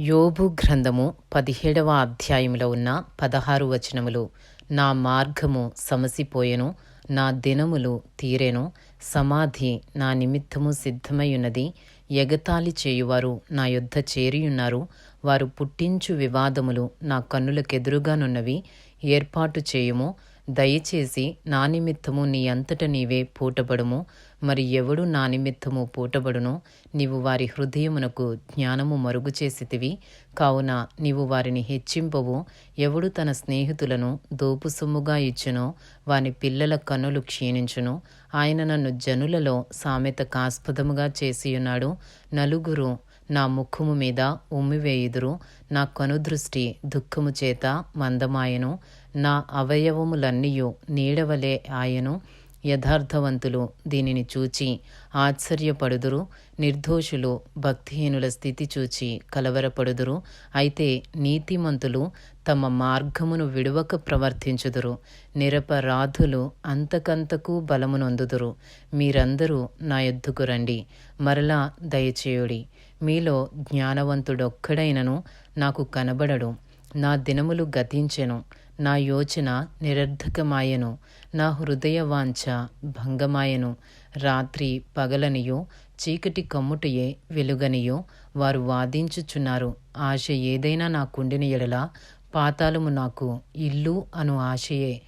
యోబు గ్రంథము పదిహేడవ అధ్యాయములో ఉన్న పదహారు వచనములు. నా మార్గము సమసిపోయెను నా దినములు తీరెను సమాధి నా నిమిత్తము సిద్ధమైయున్నది. ఎగతాళి చేయువారు నా యొద్ద చేరియున్నారు. వారు పుట్టించు వివాదములు నా కన్నులకెదురుగానున్నవి. ఏర్పాటు చేయుము దయచేసి నా నిమిత్తము నీ అంతట నీవే పూటబడుము మరి ఎవడు నా నిమిత్తము పూటబడును నీవు వారి హృదయమునకు జ్ఞానము మరుగు చేసితివి. కావున నీవు వారిని హెచ్చింపవు. ఎవడు తన స్నేహితులను దోపు సొమ్ముగా ఇచ్చునో వాని పిల్లల కనులు క్షీణించును. ఆయన నన్ను జనులలో సామెత కాస్పదముగా చేసియున్నాడు. నలుగురు నా ముఖము మీద ఉమ్మివేయుదురు నా కనుదృష్టి దుఃఖము చేత మందమాయను. నా అవయవములన్నీయు నీడవలే ఆయను. యథార్థవంతులు దీనిని చూచి ఆశ్చర్యపడుదురు. నిర్దోషులు భక్తిహీనుల స్థితి చూచి కలవరపడుదురు. అయితే నీతిమంతులు తమ మార్గమును విడవక ప్రవర్తించుదురు. నిరపరాధులు అంతకంతకు బలమునొందుదురు మీరందరూ నా ఎద్దుకు రండి. మరలా దయచేయుడి. మీలో జ్ఞానవంతుడొక్కడైనను నాకు కనబడడు. నా దినములు గతించెను. నా యోచన నిరర్ధకమాయెను. నా హృదయ వాంఛ భంగమాయెను. రాత్రి పగలనియో చీకటి కమ్ముటయే వెలుగనియో. వారు వాదించుచున్నారు. ఆశ ఏదైనా నాకుండిన ఎడల పాతాళము నాకు ఇల్లు అను ఆశయే.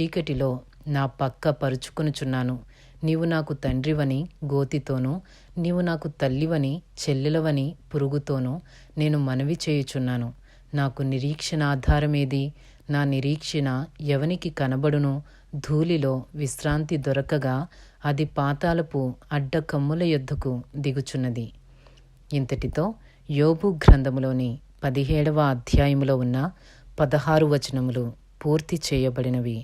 చీకటిలో నా పక్క పరుచుకొనుచున్నాను. నీవు నాకు తండ్రివని గోతితోనూ నీవు నాకు తల్లివని చెల్లెలవని పురుగుతోనూ నేను మనవి చేయుచున్నాను. నాకు నిరీక్షణ ఆధారమేది నా నిరీక్షణ ఎవనికి కనబడును? ధూళిలో విశ్రాంతి దొరకగా అది పాతాలపు అడ్డకమ్ముల యొద్దకు దిగుచున్నది. ఇంతటితో యోబు గ్రంథములోని పదిహేడవ అధ్యాయములో ఉన్న పదహారు వచనములు పూర్తి చేయబడినవి.